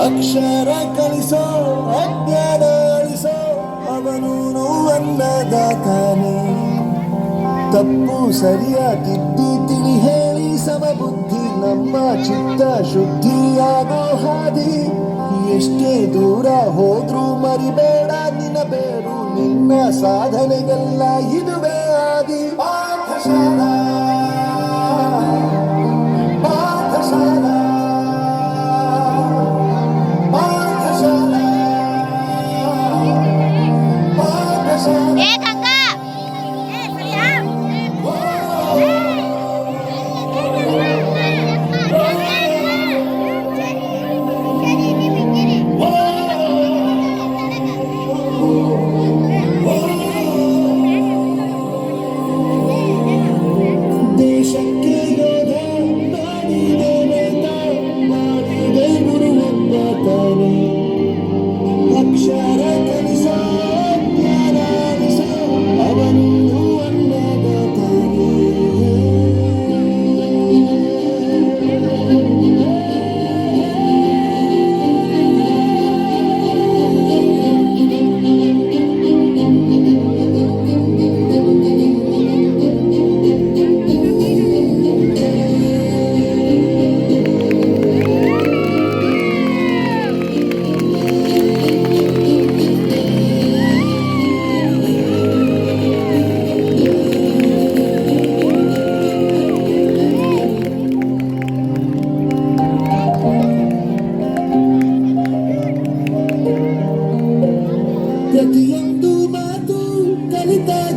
ಅಕ್ಷರ ಕಲಿಸೋ, ಅಜ್ಞಾನ ಅಳಿಸೋ, ಅವನು ನೋವನ್ನದಾತಾನೆ ತಪ್ಪು ಸರಿಯಾಗಿದ್ದು ತಿಳಿ ಹೇಳಿ ಸಮಬುದ್ಧಿ ನಮ್ಮ ಚಿತ್ತ ಶುದ್ಧಿಯಾಗೋ ಹಾದಿ. ಎಷ್ಟೇ ದೂರ ಹೋದ್ರೂ ಮರಿಬೇಡ, ನಿನಬೇರು ನಿನ್ನ ಸಾಧನೆಗೆಲ್ಲ ಇದುವೇ ಆದಿ ಪಾಠಶಾಲಾ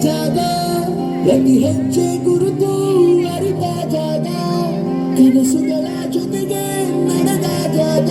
ಜಾಗ ಎಲ್ಲಿ ಹೆಜ್ಜೆ ಗುರುತು ಅರಿತ ಜಾಗ ಕನಸುಗಳ ಜೊತೆಗೆ ನಡೆದ ಜಾಗ.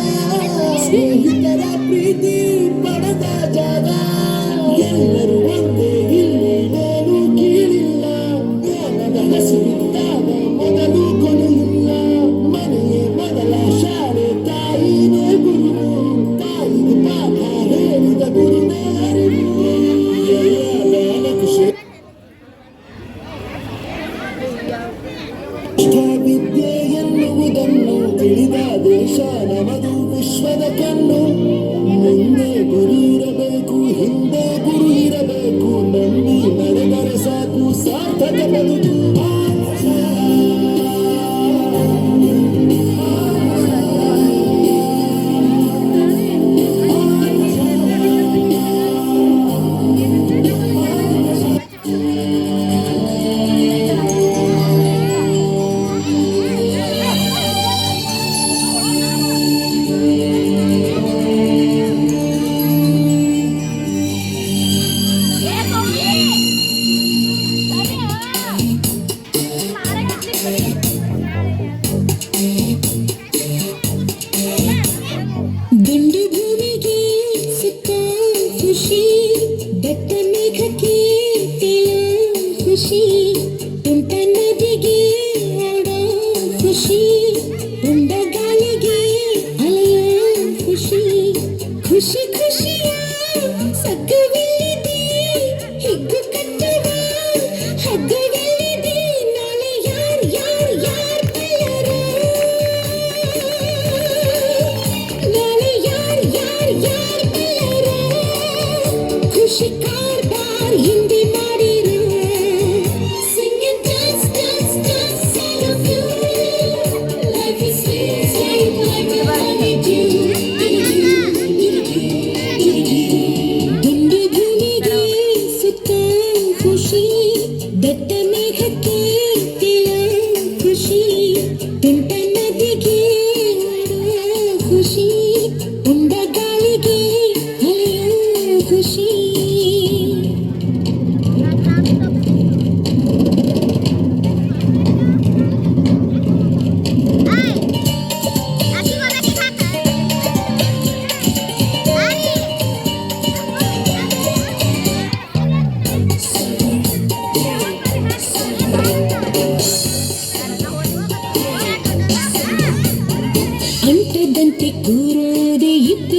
ನಮದು ವಿಶ್ವದ ಕಣ್ಣು ಮುಂದೆ ಗುರಿ ಇರಬೇಕು ಹಿಂದೆ ಗುರು ಇರಬೇಕು. ನಂಬಿ ನಡೆದರೆ ಸಾಕು ಸಾರ್ಥಕ ಬದುಕು. xixi.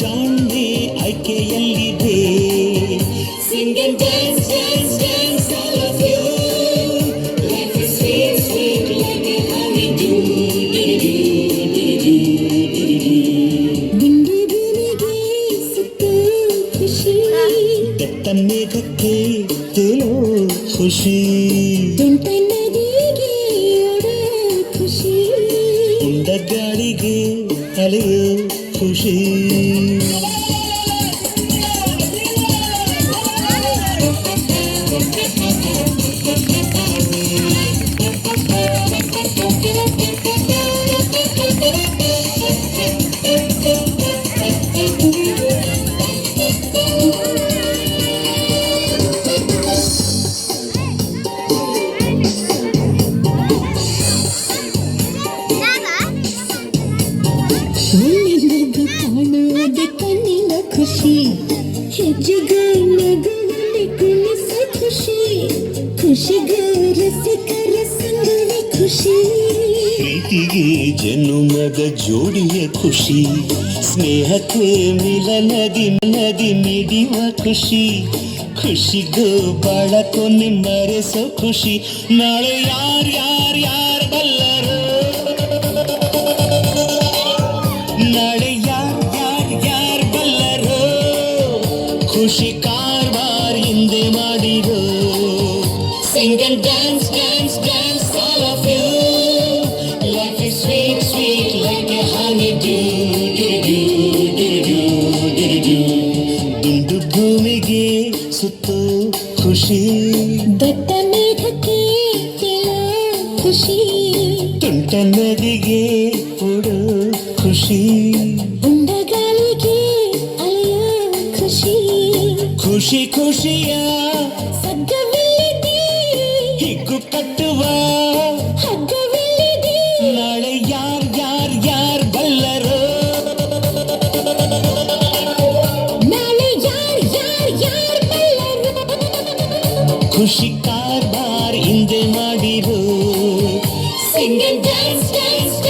ಜಾಣ್ಮೆ ಆಯ್ಕೆಯಲ್ಲಿದೆ Sing and dance, dance, dance, all of you. Life is sweet, sweet, like a honeydew. ಗುಂಡು ಭೂಮಿಗೆ ಸುತ್ತು ಖುಷಿ ಬೆಟ್ಟ ಮೇಘಕ್ಕೆ ತೇಲೋ ಖುಷಿ ತುಂಟ ಖುಷಿ. ಪ್ರೀತಿಗೆ ಜನುಮದ ಜೋಡಿಯ ಖುಷಿ. ಸ್ನೇಹಕ್ಕೆ ಮಿಲನದಿ ನದಿ ಮಿಡಿವ ಖುಷಿ. ಖುಷಿಗೂ ಬಾಳ ಕೊನೆ ಮರೆಸೋ ಖುಷಿ. ನಾಳೆ ಯಾರು ಯಾರು ಯಾರು ಬಲ್ಲರು? ನಾಳೆ ಯಾರು ಯಾರು ಯಾರು ಬಲ್ಲರು? ಖುಷಿ ಕಾರ್ಬಾರ್ ಹಿಂದೆ ಮಾಡಿರೋ. ಸಿಂಗಲ್ ಡ್ಯಾನ್ಸ್ ಡ್ಯಾನ್ಸ್ dance, ಖುಷಿ ದಟ್ಟ ಮೇಘಕ್ಕೆ ಕೇಳೋ ಖುಷಿ ತುಂಟ ನದಿಗೆ ಓಡೋ ಖುಷಿ ಉಂಡ ಗಾಳಿಗೆ ಅಲೆಯೋ ಖುಷಿ ಖುಷಿ ಖುಷಿಯ ಸಗ್ಗವಿಲ್ಲಿದೆ ಹಿಗ್ಗು ಕಟ್ಟುವ ಹಗ್ಗವಿಲ್ಲಿದೆ Sing and dance, dance, dance,